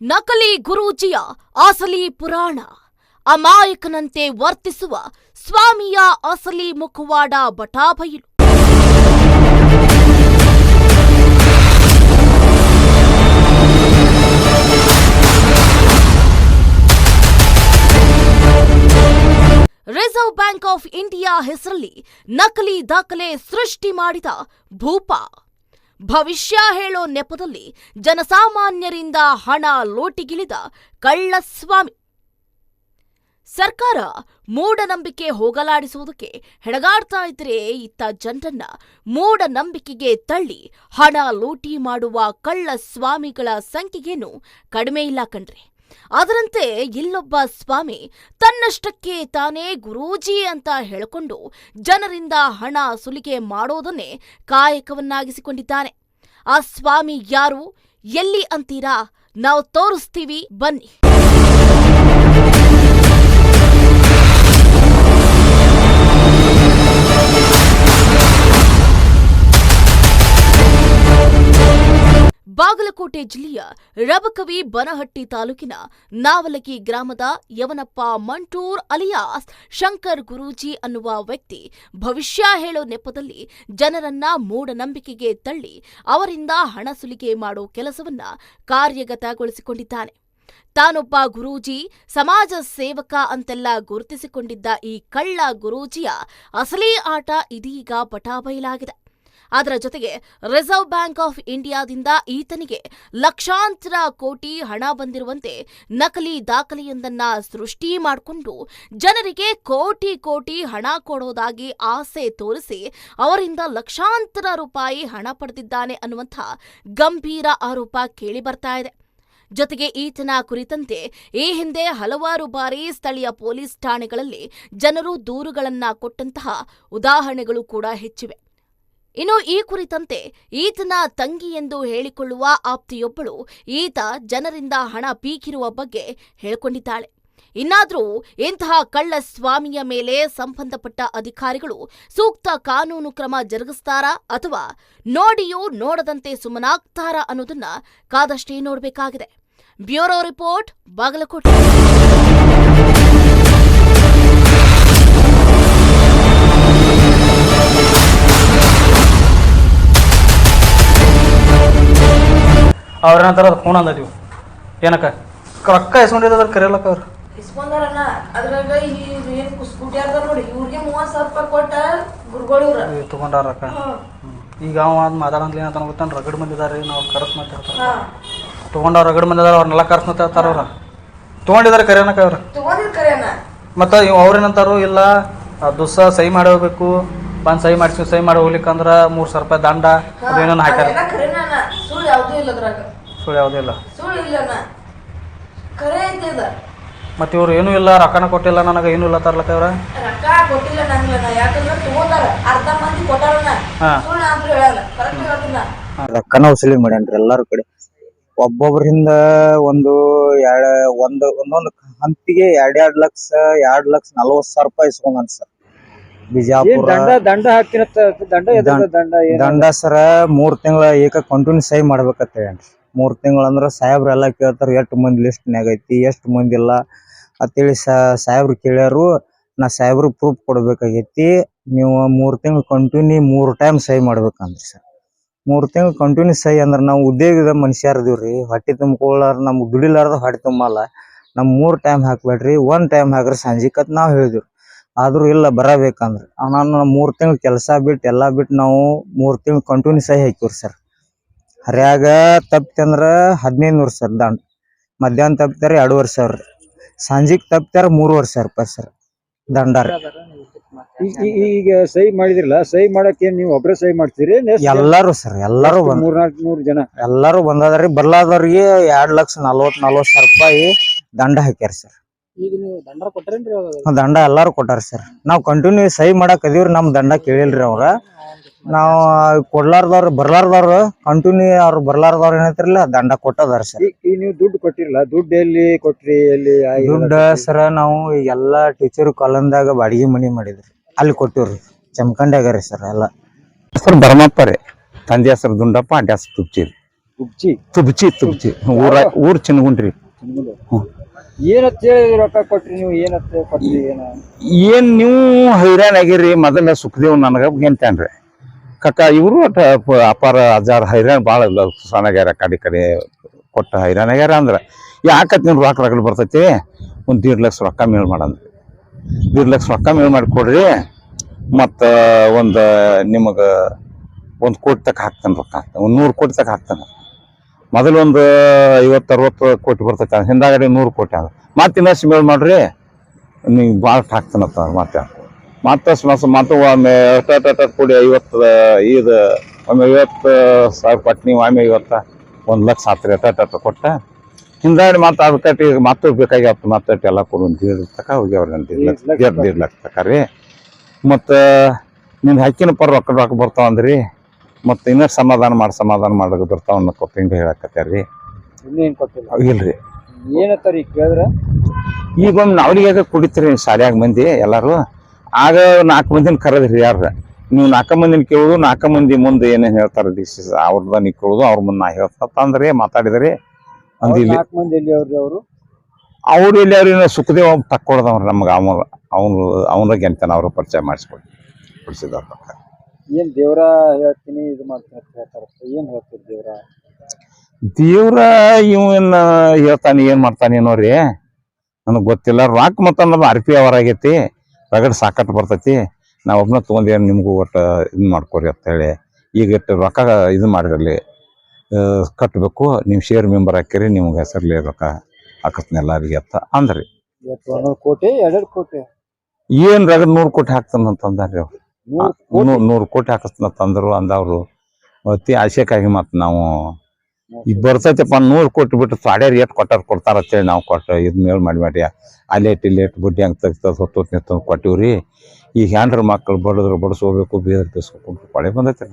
ನಕಲಿ ಗುರೂಜಿಯ ಅಸಲಿ ಪುರಾಣ. ಅಮಾಯಕನಂತೆ ವರ್ತಿಸುವ ಸ್ವಾಮಿಯ ಅಸಲಿ ಮುಖವಾಡ ಬಟಾಬಯಲು ರಿಸರ್ವ್ ಬ್ಯಾಂಕ್ ಆಫ್ ಇಂಡಿಯಾ ಹೆಸರಲ್ಲಿ ನಕಲಿ ದಾಖಲೆ ಸೃಷ್ಟಿ ಮಾಡಿದ ಭೂಪ. ಭವಿಷ್ಯ ಹೇಳೋ ನೆಪದಲ್ಲಿ ಜನಸಾಮಾನ್ಯರಿಂದ ಹಣ ಲೋಟಿಗಿಳಿದ ಕಳ್ಳಸ್ವಾಮಿ. ಸರ್ಕಾರ ಮೂಢನಂಬಿಕೆ ಹೋಗಲಾಡಿಸುವುದಕ್ಕೆ ಹೆಣಗಾಡ್ತಾ ಇದ್ರೆ ಇತ್ತ ಜನರನ್ನ ಮೂಢನಂಬಿಕೆಗೆ ತಳ್ಳಿ ಹಣ ಲೂಟಿ ಮಾಡುವ ಕಳ್ಳ ಸ್ವಾಮಿಗಳ ಸಂಖ್ಯೆಗೇನು ಕಡಿಮೆ ಇಲ್ಲ ಕಣ್ರಿ. ಅದರಂತೆ ಇಲ್ಲೊಬ್ಬ ಸ್ವಾಮಿ ತನ್ನಷ್ಟಕ್ಕೆ ತಾನೇ ಗುರೂಜಿ ಅಂತ ಹೇಳಿಕೊಂಡು ಜನರಿಂದ ಹಣ ಸುಲಿಗೆ ಮಾಡೋದನ್ನೇ ಕಾಯಕವನ್ನಾಗಿಸಿಕೊಂಡಿದ್ದಾನೆ. ಆ ಸ್ವಾಮಿ ಯಾರು? ಎಲ್ಲಿ ಅಂತೀರಾ? ನಾವು ತೋರಿಸ್ತೀವಿ, ಬನ್ನಿ. ಬಾಗಲಕೋಟೆ ಜಿಲ್ಲೆಯ ರಬಕವಿ ಬನಹಟ್ಟಿ ತಾಲೂಕಿನ ನಾವಲಗಿ ಗ್ರಾಮದ ಯವನಪ್ಪ ಮಂಟೂರ್ ಅಲಿಯಾಸ್ ಶಂಕರ್ ಗುರೂಜಿ ಅನ್ನುವ ವ್ಯಕ್ತಿ ಭವಿಷ್ಯ ಹೇಳೋ ನೆಪದಲ್ಲಿ ಜನರನ್ನ ಮೂಢನಂಬಿಕೆಗೆ ತಳ್ಳಿ ಅವರಿಂದ ಹಣ ಸುಲಿಗೆ ಮಾಡೋ ಕೆಲಸವನ್ನ ಕಾರ್ಯಗತಗೊಳಿಸಿಕೊಂಡಿದ್ದಾನೆ. ತಾನೊಬ್ಬ ಗುರೂಜಿ, ಸಮಾಜ ಸೇವಕ ಅಂತೆಲ್ಲ ಗುರುತಿಸಿಕೊಂಡಿದ್ದ ಈ ಕಳ್ಳ ಗುರೂಜಿಯ ಅಸಲಿ ಆಟ ಇದೀಗ ಬಟಾಬಯಲಾಗಿದೆ ಅದರ ಜೊತೆಗೆ ರಿಸರ್ವ್ ಬ್ಯಾಂಕ್ ಆಫ್ ಇಂಡಿಯಾದಿಂದ ಈತನಿಗೆ ಲಕ್ಷಾಂತರ ಕೋಟಿ ಹಣ ಬಂದಿರುವಂತೆ ನಕಲಿ ದಾಖಲೆಯೊಂದನ್ನ ಸೃಷ್ಟಿ ಮಾಡಿಕೊಂಡು ಜನರಿಗೆ ಕೋಟಿ ಕೋಟಿ ಹಣ ಕೊಡೋದಾಗಿ ಆಸೆ ತೋರಿಸಿ ಅವರಿಂದ ಲಕ್ಷಾಂತರ ರೂಪಾಯಿ ಹಣ ಪಡೆದಿದ್ದಾನೆ ಅನ್ನುವಂಥ ಗಂಭೀರ ಆರೋಪ ಕೇಳಿ ಬರ್ತಾ ಇದೆ. ಜೊತೆಗೆ ಈತನ ಕುರಿತಂತೆ ಈ ಹಿಂದೆ ಹಲವಾರು ಬಾರಿ ಸ್ಥಳೀಯ ಪೊಲೀಸ್ ಠಾಣೆಗಳಲ್ಲಿ ಜನರು ದೂರುಗಳನ್ನ ಕೊಟ್ಟಂತಹ ಉದಾಹರಣೆಗಳು ಕೂಡ ಹೆಚ್ಚಿವೆ. ಇನ್ನು ಈ ಕುರಿತಂತೆ ಈತನ ತಂಗಿ ಎಂದು ಹೇಳಿಕೊಳ್ಳುವ ಆಪ್ತಿಯೊಬ್ಬಳು ಈತ ಜನರಿಂದ ಹಣ ಪೀಕಿರುವ ಬಗ್ಗೆ ಹೇಳಿಕೊಂಡಿದ್ದಾಳೆ. ಇನ್ನಾದರೂ ಇಂತಹ ಕಳ್ಳ ಸ್ವಾಮಿಯ ಮೇಲೆ ಸಂಬಂಧಪಟ್ಟ ಅಧಿಕಾರಿಗಳು ಸೂಕ್ತ ಕಾನೂನು ಕ್ರಮ ಜರುಗಿಸ್ತಾರಾ ಅಥವಾ ನೋಡಿಯೂ ನೋಡದಂತೆ ಸುಮ್ಮನಾಗ್ತಾರಾ ಅನ್ನೋದನ್ನ ಕಾದಷ್ಟೇ ನೋಡಬೇಕಾಗಿದೆ. Bureau report Bagalkot. ಅವ್ರೇನಂತಾರ ಅದು ಫೋನ್ ನೀವು ಏನಕ್ಕ? ರೊಕ್ಕ ಇಸ್ಕೊಂಡಿದ್ದದ್ರ ಕರೆಯಲಕ್ಕ ಅವ್ರು. ಇಸ್ಕೊಂಡಾರಣ್ಣ ಅದ್ರಾಗ ಈ ಏನ್ ಸ್ಕೂಟಿ ಅರ್ದ ನೋಡಿ ಇವ್ರಿಗೆ ಮೂವತ್ ಸಾವಿರ ರೂಪಾಯಿ ಕೊಟ್ಟ ಗುರುಗಳು ಇವ್ರ ಇವ್ ತಗೊಂಡಾರ ರೊಕ್ಕ ಈಗ ಅವ ಅದ್ ಮಾತಾಡಂದ್ಲಿ ಏನಂತ ಗೊತ್ತಾನ ರಗಡ್ ಬಂದಿದ್ದಾರೆ ನಾವು ಕರ್ಸ್ ಮತ್ತೆ ತೊಗೊಂಡವ್ರು ರಗಡ್ ಬಂದಿದಾರೆ ಅವ್ರನ್ನೆಲ್ಲ ಕರ್ಸ್ ಮಾತಾಡ್ತಾರ ಅವ್ರ. ತಗೊಂಡಿದಾರೆ ಕರೆಯನಕ್ಕ ಅವ್ರ. ತಗೊಂಡಿರ್ ಕರೆಯಣ್ಣ ಮತ್ತು ಇವ್ ಅವ್ರೇನಂತಾರು ಇಲ್ಲ ದುಸ್ಸ ಸಹಿ ಮಾಡಿ ಹೋಗ್ಬೇಕು. ಬಂದು ಸಹಿ ಮಾಡಿಸಿ ಸಹಿ ಮಾಡಿ ಹೋಗ್ಲಿಕ್ಕಂದ್ರ ಮೂರ್ ಸಾವಿರ ರೂಪಾಯಿ ದಂಡ ಅದು ಏನೇನು ಹಾಕ್ಯಾರ. ಸುಳ್ಳು ಯಾವ್ದು ಇಲ್ಲ ಅದ್ರಾಗ. ಸುಳ್ಳು ಯಾವುದೂ ಇಲ್ಲ. ಸುಳ್ಳು ಇಲ್ಲಣ್ಣ ಕರೆ ಐತೆ ಅದ. ಮತ್ತು ಇವ್ರು ಏನೂ ಇಲ್ಲ ರೊಕ್ಕನ ಕೊಟ್ಟಿಲ್ಲ ನನಗೆ ಏನೂ ಇಲ್ಲ ತರ್ಲಕ್ಕ ಅವ್ರ ರೊಕ್ಕ ಕೊಟ್ಟಿಲ್ಲ ನಂಗಿಲ್ಲಣ್ಣ ಯಾಕಂದ್ರೆ ತಗೊಂಡಾರ ಅರ್ಧ ಮಂದಿ ಕೊಟ್ಟಾರಣ್ಣ ಹಾ. ಸುಳ್ಳು ಅಂದ್ರೂ ಹೇಳಲ್ಲ ಕರೆಕ್ಟ್ ಹೇಳ್ತೀನ ರೊಕ್ಕನ ವಸೂಲಿ ಮಾಡ್ಯಾನ್ರಿ ಎಲ್ಲಾರು ಕಡೆ. ಒಬ್ಬೊಬ್ಬರಿಂದ ಒಂದು ಎರಡ್ ಒಂದು ಒಂದೊಂದು ಹಂತಿಗೆ ಎರಡ್ ಎರಡ್ ಲಕ್ಷ ಎರಡ್ ಲಕ್ಷ ನಲ್ವತ್ತು ಸಾವಿರ ರೂಪಾಯಿ ಇಸ್ಕೊಂಡ್ ಸರ್. ಬಿಜಾಪುರ. ದಂಡ ದಂಡ ಹಾಕಿನ ದಂಡ ಎದರ್ದ ದಂಡ ಏನ್? ದಂಡ ಸರ ಮೂರ್ ತಿಂಗಳ ಏಕ ಕಂಟಿನ್ಯೂ ಸಹಿ ಮಾಡ್ಬೇಕತ್ತ ಮೂರ್ ತಿಂಗಳ ಅಂದ್ರ ಸಾಹೇಬ್ರ ಎಲ್ಲಾ ಕೇಳ್ತಾರ ಎಷ್ಟ್ ಮಂದಿ ಲಿಸ್ಟ್ ಐತಿ ಎಷ್ಟ್ ಮಂದಿ ಇಲ್ಲ ಅಂತೇಳಿ ಸಾಹೇಬ್ರು ಕೇಳ್ಯಾರು ನಾ ಸಾಹೇಬ್ರು ಪ್ರೂಫ್ ಕೊಡ್ಬೇಕಾಗೈತಿ. ನೀವು ಮೂರ್ ತಿಂಗಳು ಕಂಟಿನ್ಯೂ ಮೂರ್ ಟೈಮ್ ಸಹಿ ಮಾಡ್ಬೇಕಂದ್ರಿ ಸರ್. ಮೂರ್ ತಿಂಗಳು ಕಂಟಿನ್ಯೂ ಸಹಿ ಅಂದ್ರ ನಾವು ಉದ್ಯೋಗದ ಮನುಷ್ಯರ್ ಇದೀವ್ರಿ ಹೊಟ್ಟಿ ತುಂಬ್ಕೊಳ್ಳಾರ ನಮ್ಗ್ ದುಡಿಲಾರ್ದ ಹೊಟ್ಟೆ ತುಂಬಲ್ಲ. ನಮ್ ಮೂರ್ ಟೈಮ್ ಹಾಕ್ಬೇಡ್ರಿ ಒಂದ್ ಟೈಮ್ ಹಾಕ್ರಿ ಸಂಜಿಕತ್ ನಾವ್ ಹೇಳಿದ್ವಿ. ಆದ್ರೂ ಇಲ್ಲ ಬರಬೇಕಂದ್ರೆ. ನಾನು ಮೂರು ತಿಂಗಳು ಕೆಲಸ ಬಿಟ್ಟು ಎಲ್ಲ ಬಿಟ್ಟು ನಾವು ಮೂರು ತಿಂಗಳು ಕಂಟಿನ್ಯೂ ಸಹಿ ಹಾಕಿವ್ರಿ ಸರ್ ಹರ್ಯಾಗ ತಪ್ಪಿತಂದ್ರ ಹದಿನೈದು ನೂರು ಸರ್ ದಂಡ. ಮಧ್ಯಾಹ್ನ ತಪ್ಪಿತಾರೆ ಎರಡೂವರೆ ಸಾವಿರ ರೀ. ಸಂಜೆಗೆ ತಪ್ಪಿತಾರೆ ಮೂರುವರೆ ಸಾವಿರ ರೂಪಾಯಿ ಸರ್ ದಂಡ ರೀ. ಈಗ ಸಹಿ ಮಾಡಿದ್ರಲ್ಲ ಸಹಿ ಮಾಡಕ್ಕೆ ಏನ್ ನೀವು ಒಬ್ಬರೇ ಸಹಿ ಮಾಡ್ತೀರಿ ಎಲ್ಲಾರು ಸರ್ ಎಲ್ಲರೂ ಮೂರ್ ಮೂರ್ನಾಲ್ಕು ನೂರು ಜನ? ಎಲ್ಲರೂ ಬಂದದ್ರಿ ಬರ್ಲಾದವ್ರಿಗೆ ಎರಡು ಲಕ್ಷ ನಲ್ವತ್ತು ನಲ್ವತ್ತು ಸಾವಿರ ರೂಪಾಯಿ ದಂಡ ಹಾಕ್ಯಾರ ಸರ್ ದಂಡ ಎಲ್ಲಾರು ಕೊಟ್ಟಾರ ಸರ್ ನಾವ್ ಕಂಟಿನ್ಯೂ ಸಹಿ ಮಾಡಕ್ ಅದೀವ್ರಿ ನಮ್ ದಂಡ ಕೇಳಿಲ್ರಿ ಅವ್ರ ನಾವ್ ಕೊಡ್ಲಾರ್ದವ್ರು ಬರ್ಲಾರ್ದವ್ರು ಕಂಟಿನ್ಯೂ ಅವ್ರು ಬರ್ಲಾರ್ದವ್ರು ಏನೈತಿರಲ್ಲ ದಂಡ ಕೊಟ್ಟದಾರ ಸರ್ ಈಗ ನೀವು ದುಡ್ಡು ಕೊಟ್ಟಿರಲ್ಲ ದುಡ್ಡು ಎಲ್ಲಿ ಕೊಟ್ರಿ ಎಲ್ಲಿ ದುಡ್ಡ? ಸರ ನಾವು ಎಲ್ಲಾ ಟೀಚರ್ ಕಾಲಂದಾಗ ಬಾಡಿಗೆ ಮನಿ ಮಾಡಿದ್ರಿ. ಅಲ್ಲಿ ಕೊಟ್ಟಿವ್ರಿ ಜಮಖಂಡ್ಯಾಗ ರೀ ಸರ್ ಎಲ್ಲ. ಸರ್ ಭರಮಪ್ಪ ರೀ ತಂದೆ ಹೆಸರು ದುಂಡಪ್ಪ ಅಡ್ಡ ಹೆಸರು ತುಬ್ಚಿ ತುಬ್ಚಿ ತುಬ್ಚಿ ತುಬ್ಚಿ ಊರ ಊರ್ ಚಿನ್ಗುಂಡ್ರಿ. ಹ್ಮ್. ರೊಕ್ಕ ನೀವು? ಏನ ನೀವು ಹೈರಾಣ್ ಆಗಿರಿ, ಮೊದಲ ಸುಖದೇವ್ ನನಗ ಗೆಂತಾನ್ರಿ ಕಕ್ಕ, ಇವರು ಒಟ್ಟ ಅಪಾರ ಅಜಾರ್ ಹೈರಾಣ ಭಾಳ ಸಣ್ಣಗ್ಯಾರ ಕಡೆ ಕಡೆ ಕೊಟ್ಟ ಹೈರಾಣ ಆಗ್ಯಾರ ಅಂದ್ರೆ. ಯಾಕತ್ ನೀವು ರೊಕ್ಕ ರಗಡ್ ಬರ್ತೈತಿ? ಒಂದ್ ದೀಡ್ ಲಕ್ಷ ರೊಕ್ಕ ಮೇಲ್ ಮಾಡಂದ್ರಿ. ದೀಡ್ ಲಕ್ಷ ರೊಕ್ಕ ಮೇಲ್ ಮಾಡಿ ಕೊಡ್ರಿ, ಮತ್ತ ಒಂದ್ ನಿಮಗ ಒಂದ್ ಕೋಟಿ ತಕ ಹಾಕ್ತಾನೆ ರೊಕ್ಕ. ಒಂದ್ ನೂರು ಕೋಟಿ ತಕ ಹಾಕ್ತಾನೆ. ಮೊದಲು ಒಂದು ಐವತ್ತು ಅರವತ್ತು ಕೋಟಿ ಬರ್ತೈತೆ ಹಿಂದಾಗಡೆ ನೂರು ಕೋಟಿ ಆಗ ಮತ್ತೆ ಇನ್ನಷ್ಟು ಮೇಲ್ ಮಾಡ್ರಿ ನೀವು ಭಾಳ ಹಾಕ್ತಾನತ್ತ ಮತ್ತೆ. ಮತ್ತೆ ಮಾಸ ಮತ್ತೆ ಒಮ್ಮೆ ಅಷ್ಟ ಕೂಡಿ ಐವತ್ತು ಇದು ಒಮ್ಮೆ ಐವತ್ತು ಸಾವಿರ ಕೊಟ್ಟು ನೀವು ಒಮ್ಮೆ ಐವತ್ತ ಒಂದು ಲಕ್ಷ ಆತ್ರಿ ಅಟ್ಟ ಕೊಟ್ಟ. ಹಿಂದಾಡಿ ಮತ್ತೆ ಅದು ಕಟ್ಟಿ ಮತ್ತೆ ಬೇಕಾಗ್ಯಾವ ಮತ್ತೆ ಎಲ್ಲ ಕೊಡು ಒಂದು ದೀಡ್ ತಕ ಹೋಗ್ಯಾವ್ರಿ ದೀಡ್ ಲಕ್ಷ ದೀಡ್ ಲಕ್ಷ. ತಕ ರೀ. ಮತ್ತು ನಿನ್ನ ಹಕ್ಕಿನ ಪರ ರೊಕ್ಕ ರೊಕ್ಕ ಬರ್ತಾವ ಅಂದ್ರಿ ಮತ್ತು ಇನ್ನೂ ಸಮಾಧಾನ ಮಾಡಿ ಸಮಾಧಾನ ಮಾಡೋದು ಬರ್ತಾವ ಅನ್ನೋ ಹಿಂಗೆ ರೀ ಇನ್ನೇನ್ ಕೊಟ್ಟಿಲ್ಲ? ಇಲ್ರಿ. ಏನತ್ತಾರ ಈಗ ಕೇಳಿದ್ರೆ? ಈಗ ಒಂದು ನಾವಲಿಗೆ ಕುಡಿತೀರಿ ಶಾಲ್ಯಾಗ ಮಂದಿ ಎಲ್ಲರೂ. ಆಗ ನಾಲ್ಕು ಮಂದಿನ ಕರೆದ್ರಿ ಯಾರ ನೀವು ನಾಲ್ಕು ಮಂದಿನ ಕೇಳೋದು ನಾಲ್ಕು ಮಂದಿ ಮುಂದೆ ಏನೇನು ಹೇಳ್ತಾರೆ ಡಿಸಿಸ್ ಅವ್ರದ ನೀ ಕೇಳೋದು ಅವ್ರ ಮುಂದೆ ನಾ ಹೇಳ್ತಂದ್ರೆ ಮಾತಾಡಿದ್ರಿ. ಅಂದಿಲ್ಲ ನಾಲ್ಕು ಮಂದಿ ಎಲ್ಲಿ ಅವ್ರಿ? ಅವರು ಅವ್ರು ಇಲ್ಲಿ ಅವ್ರ ಸುಖದೇವ್ ತಕ್ಕೊಡ್ದವ್ರು ನಮ್ಗೆ ಅವನು ಅವನು ಅವನ ಗೆಂತನ ಅವರು ಪರಿಚಯ ಮಾಡಿಸ್ಕೊಡಿ ಕೊಡಿಸಿದವ್ರ ಏನ್ ದೇವ್ರ ಹೇಳ್ತೀನಿ ಇದು ಮಾಡ್ತೀನಿ ಅಂತ ಹೇಳ್ತಾರೆ? ಏನ್ ಹೇಳ್ತೀರಿ ದೇವ್ರ? ದೇವ್ರ ಇವನ್ನ ಹೇಳ್ತಾನೆ ಏನ್ ಮಾಡ್ತಾನೆ ನೋಡ್ರಿ ನನಗೆ ಗೊತ್ತಿಲ್ಲ. ರಾಕ್ ಮತ್ತ ಅನ್ನೋದು ಅರ್ಪಿ ಅವರ್ ಆಗೈತಿ. ರಗಡ್ ಸಾಕಟ್ಟು ಬರ್ತೈತಿ. ನಾ ಒಬ್ಬನ ತೊಗೊಂಡೇನು ನಿಮಗೂ ಒಟ್ಟು ಇದು ಮಾಡ್ಕೊರಿ ಅಂತ ಹೇಳಿ. ಈಗ ಇಟ್ಟು ರೊಕ್ಕ ಇದು ಮಾಡಿರಲಿ. ಕಟ್ಟಬೇಕು ನೀವು ಶೇರ್ ಮೆಂಬರ್ ಹಾಕಿರಿ ನಿಮ್ಗೆ ಹೆಸರ್ಲಿ ರೊಕ್ಕ ಹಾಕತ್ನ ಎಲ್ಲರಿಗೆ ಅಂತ ಅಂದ್ರಿ. ಕೋಟಿ ಎರಡೆರಡು ಕೋಟಿ? ಏನು ರಗಡ್ ನೂರು ಕೋಟಿ ಹಾಕ್ತಾನಂತಂದ್ರಿ ಅವ್ರು. ನೂರು ಕೋಟಿ. ನೂರು ತಂದ್ರು ಅಂದವ್ರು. ಅತಿ ಆಶೆಕಾಗಿ ಮತ್ತೆ ನಾವು ಈಗ ಬರ್ತೈತೆಪ್ಪ ನೂರು ಕೋಟಿ ಬಿಟ್ಟು ಸಾಡ್ಯಾರ ಎಷ್ಟು ಕೊಟ್ಟಾರ ಕೊಡ್ತಾರ ಅಂತೇಳಿ ನಾವು ಕೊಟ್ಟು ಇದು ಮೇಲ್ ಮಾಡಿ ಮಾಡಿ ಆ ಲೇಟ್ ಇಲ್ಲಿ ಇಟ್ಟು ಬಡ್ಡಿ ಹಂಗೆ ತೆಗ್ತದ ಹೊತ್ತು ನಿಂತು ಕೊಟ್ಟಿವ್ರಿ. ಈಗ ಹ್ಯಾಂಡ್ರ ಮಕ್ಕಳು ಬಡದ್ರು ಬಡಿಸ್ಕೋಬೇಕು ಬೇರೆ ತಿಸ್ಕೊಂಡು ಕೊಳೆ ಬಂದೈತಿ